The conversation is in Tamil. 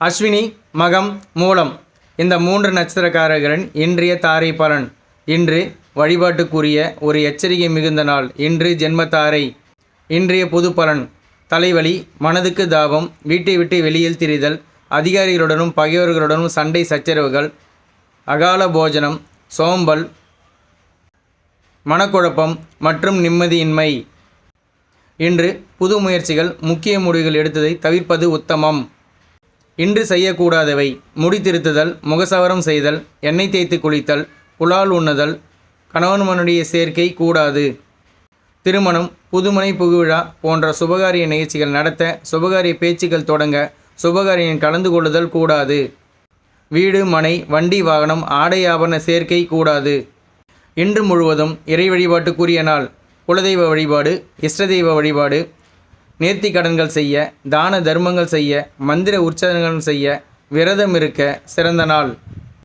அஸ்வினி மகம் மூலம். இந்த மூன்று நட்சத்திரக்காரர்களின் இன்றைய தாரை பலன் இன்று வழிபாட்டுக்குரிய ஒரு எச்சரிக்கை மிகுந்த நாள். இன்று ஜென்மத்தாரை. இன்றைய பொது பலன் தலைவலி மனதுக்கு தாபம் வீட்டை விட்டு வெளியில் திரிதல் அதிகாரிகளுடனும் பகைவர்களுடனும் சண்டை சச்சரவுகள் அகால போஜனம் சோம்பல் மனக்குழப்பம் மற்றும் நிம்மதியின்மை. இன்று புது முயற்சிகள் முக்கிய முடிவுகள் எடுத்ததை தவிர்ப்பது உத்தமம். இன்று செய்யக்கூடாதவை. முடி திருத்துதல் முகசவரம் செய்தல் எண்ணெய் தேய்த்து குளித்தல் புலால் உண்ணுதல் கணவன் மனுடைய சேர்க்கை கூடாது. திருமணம் புதுமனை புகுவிழா போன்ற சுபகாரிய நிகழ்ச்சிகள் நடத்த சுபகாரிய பேச்சுக்கள் தொடங்க சுபகாரியம் கலந்து கொள்ளுதல் கூடாது. வீடு மனை வண்டி வாகனம் ஆடை ஆபரண சேர்க்கை கூடாது. இன்று முழுவதும் இறை வழிபாட்டுக்குரிய நாள். குலதெய்வ வழிபாடு இஷ்ட தெய்வ வழிபாடு நேர்த்தி கடன்கள் செய்ய தான தர்மங்கள் செய்ய மந்திர உற்சவங்கள் செய்ய விரதம் இருக்க சிறந்த நாள்.